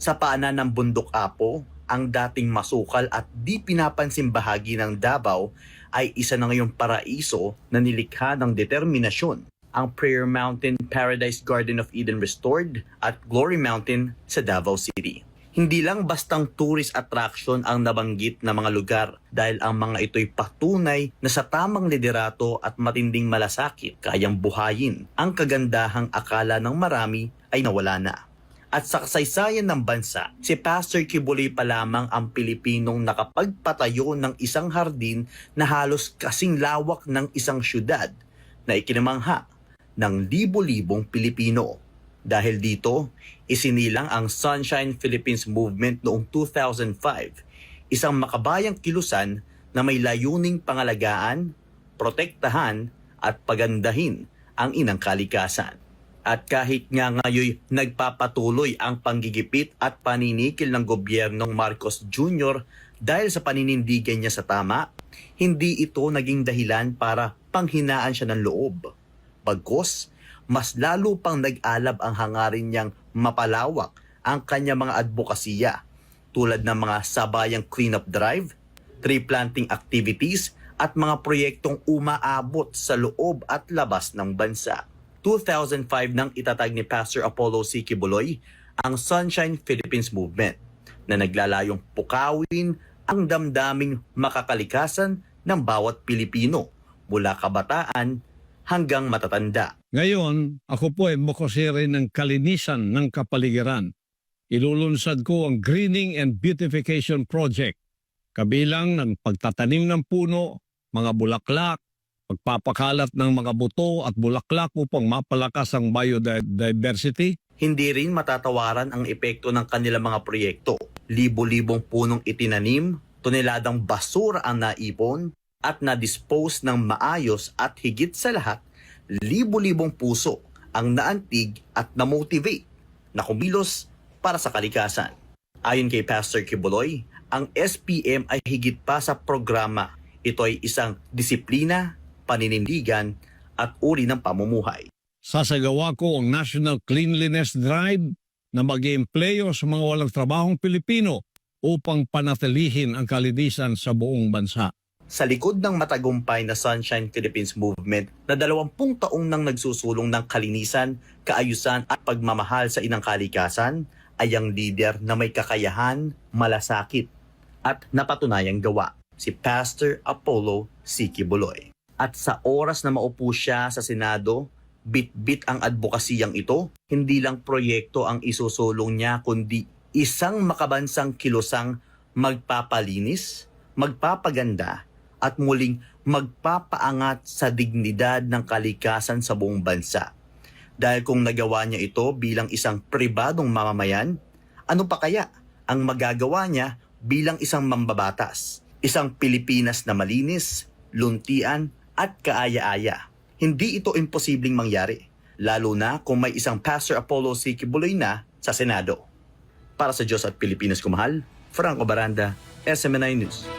Sa paanan ng Bundok Apo, ang dating masukal at di pinapansin bahagi ng Davao ay isa na ngayong paraiso na nilikha ng determinasyon. Ang Prayer Mountain Paradise Garden of Eden Restored at Glory Mountain sa Davao City. Hindi lang bastang tourist attraction ang nabanggit na mga lugar dahil ang mga ito'y patunay na sa tamang liderato at matinding malasakit kayang buhayin ang kagandahang akala ng marami ay nawala na. At sa kasaysayan ng bansa, si Pastor Kibuloy pa lamang ang Pilipinong nakapagpatayo ng isang hardin na halos kasing lawak ng isang syudad na ikinamangha ng libo-libong Pilipino. Dahil dito, isinilang ang Sunshine Philippines Movement noong 2005, isang makabayang kilusan na may layuning pangalagaan, protektahan at pagandahin ang inang kalikasan. At kahit nga ngayon nagpapatuloy ang panggigipit at paninikil ng gobyernong Marcos Jr. dahil sa paninindigan niya sa tama, hindi ito naging dahilan para panghinaan siya ng loob. Bagkos, mas lalo pang nag-alab ang hangarin niyang mapalawak ang kanya mga advokasya tulad ng mga sabayang cleanup drive, tree planting activities at mga proyektong umaabot sa loob at labas ng bansa. 2005 nang itatag ni Pastor Apollo C. Kibuloy ang Sunshine Philippines Movement na naglalayong pukawin ang damdaming makakalikasan ng bawat Pilipino mula kabataan hanggang matatanda. Ngayon, ako po ay mukosiri ng kalinisan ng kapaligiran. Ilulunsad ko ang Greening and Beautification Project. Kabilang ng pagtatanim ng puno, mga bulaklak, pagpapakalat ng mga buto at bulaklak upang mapalakas ang biodiversity, Hindi rin matatawaran ang epekto ng kanilang mga proyekto. Libo-libong punong itinanim, toneladang basura ang naipon, at na-dispose ng maayos at higit sa lahat, libo-libong puso ang naantig at na-motivate na kumilos para sa kalikasan. Ayon kay Pastor Kibuloy, ang SPM ay higit pa sa programa. Ito ay isang disiplina, paninindigan at uri ng pamumuhay. sasagawa ko ang National Cleanliness Drive na mag empleyo sa mga walang trabahong Pilipino upang panatilihin ang kalinisan sa buong bansa. Sa likod ng matagumpay na Sunshine Philippines Movement na dalawampung taong nang nagsusulong ng kalinisan, kaayusan at pagmamahal sa inang kalikasan ay ang leader na may kakayahan, malasakit at napatunayang gawa, si Pastor Apollo C. Kibuloy. At sa oras na maupo siya sa Senado, bit-bit ang advokasiyang ito, hindi lang proyekto ang isusulong niya kundi isang makabansang kilosang magpapalinis, magpapaganda at muling magpapaangat sa dignidad ng kalikasan sa buong bansa. Dahil kung nagawa niya ito bilang isang pribadong mamamayan, ano pa kaya ang magagawa niya bilang isang mambabatas? Isang Pilipinas na malinis, luntian at kaaya-aya. Hindi ito imposibleng mangyari, lalo na kung may isang Pastor Apollo C. Kibuloy na sa Senado. Para sa Diyos at Pilipinas kumahal, Franco Baranda, SMNI News.